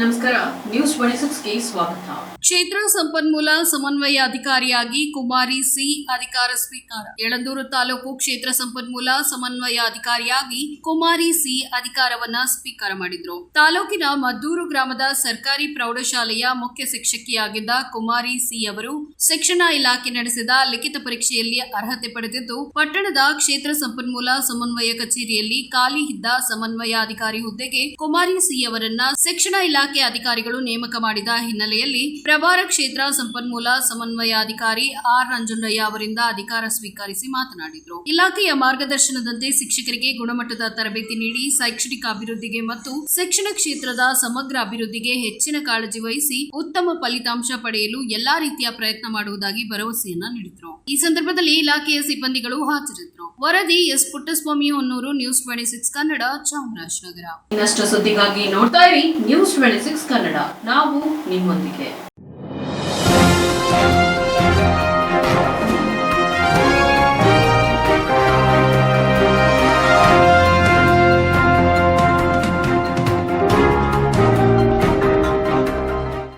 ನಮಸ್ಕಾರ ನ್ಯೂಸ್ ಸ್ವಾಗತ. ಕ್ಷೇತ್ರ ಸಂಪನ್ಮೂಲ ಸಮನ್ವಯ ಅಧಿಕಾರಿಯಾಗಿ ಕುಮಾರಿ ಸಿ ಅಧಿಕಾರ ಸ್ವೀಕಾರ. ಯಳಂದೂರು ತಾಲೂಕು ಕ್ಷೇತ್ರ ಸಂಪನ್ಮೂಲ ಸಮನ್ವಯ ಅಧಿಕಾರಿಯಾಗಿ ಕುಮಾರಿ ಸಿ ಅಧಿಕಾರವನ್ನ ಸ್ವೀಕಾರ ಮಾಡಿದ್ರು. ತಾಲೂಕಿನ ಮದ್ದೂರು ಗ್ರಾಮದ ಸರ್ಕಾರಿ ಪ್ರೌಢಶಾಲೆಯ ಮುಖ್ಯ ಶಿಕ್ಷಕಿಯಾಗಿದ್ದ ಕುಮಾರಿ ಸಿ ಅವರು ಶಿಕ್ಷಣ ಇಲಾಖೆ ನಡೆಸಿದ ಲಿಖಿತ ಪರೀಕ್ಷೆಯಲ್ಲಿ ಅರ್ಹತೆ ಪಡೆದಿದ್ದು, ಪಟ್ಟಣದ ಕ್ಷೇತ್ರ ಸಂಪನ್ಮೂಲ ಸಮನ್ವಯ ಕಚೇರಿಯಲ್ಲಿ ಖಾಲಿ ಇದ್ದ ಸಮನ್ವಯ ಅಧಿಕಾರಿ ಹುದ್ದೆಗೆ ಕುಮಾರಿ ಸಿ ಅವರನ್ನ ಶಿಕ್ಷಣ ಇಲಾಖೆ ಅಧಿಕಾರಿಗಳು ನೇಮಕ ಮಾಡಿದ ಹಿನ್ನೆಲೆಯಲ್ಲಿ ಪ್ರಭಾರ ಕ್ಷೇತ್ರ ಸಂಪನ್ಮೂಲ ಸಮನ್ವಯಾಧಿಕಾರಿ ಆರ್ ನಂಜುಂಡಯ್ಯ ಅವರಿಂದ ಅಧಿಕಾರ ಸ್ವೀಕರಿಸಿ ಮಾತನಾಡಿದರು. ಇಲಾಖೆಯ ಮಾರ್ಗದರ್ಶನದಂತೆ ಶಿಕ್ಷಕರಿಗೆ ಗುಣಮಟ್ಟದ ತರಬೇತಿ ನೀಡಿ ಶೈಕ್ಷಣಿಕ ಅಭಿವೃದ್ಧಿಗೆ ಮತ್ತು ಶಿಕ್ಷಣ ಕ್ಷೇತ್ರದ ಸಮಗ್ರ ಅಭಿವೃದ್ಧಿಗೆ ಹೆಚ್ಚಿನ ಕಾಳಜಿ ವಹಿಸಿ ಉತ್ತಮ ಫಲಿತಾಂಶ ಪಡೆಯಲು ಎಲ್ಲಾ ರೀತಿಯ ಪ್ರಯತ್ನ ಮಾಡುವುದಾಗಿ ಭರವಸೆಯನ್ನ ನೀಡಿದರು. ಈ ಸಂದರ್ಭದಲ್ಲಿ ಇಲಾಖೆಯ ಸಿಬ್ಬಂದಿಗಳು ಹಾಜರಿದ್ದರು. ವರದಿ S Puttaswamy Honnur news twenty six Kannada, Chamarajanagar. ಇನ್ನಷ್ಟು ಸುದ್ದಿಗಾಗಿ ನೋಡ್ತಾ ಇರಿ ನ್ಯೂಸ್ ಟ್ವೆಂಟಿ ಸಿಕ್ಸ್ ಕನ್ನಡ. ನಾವು ನಿಮ್ಮೊಂದಿಗೆ.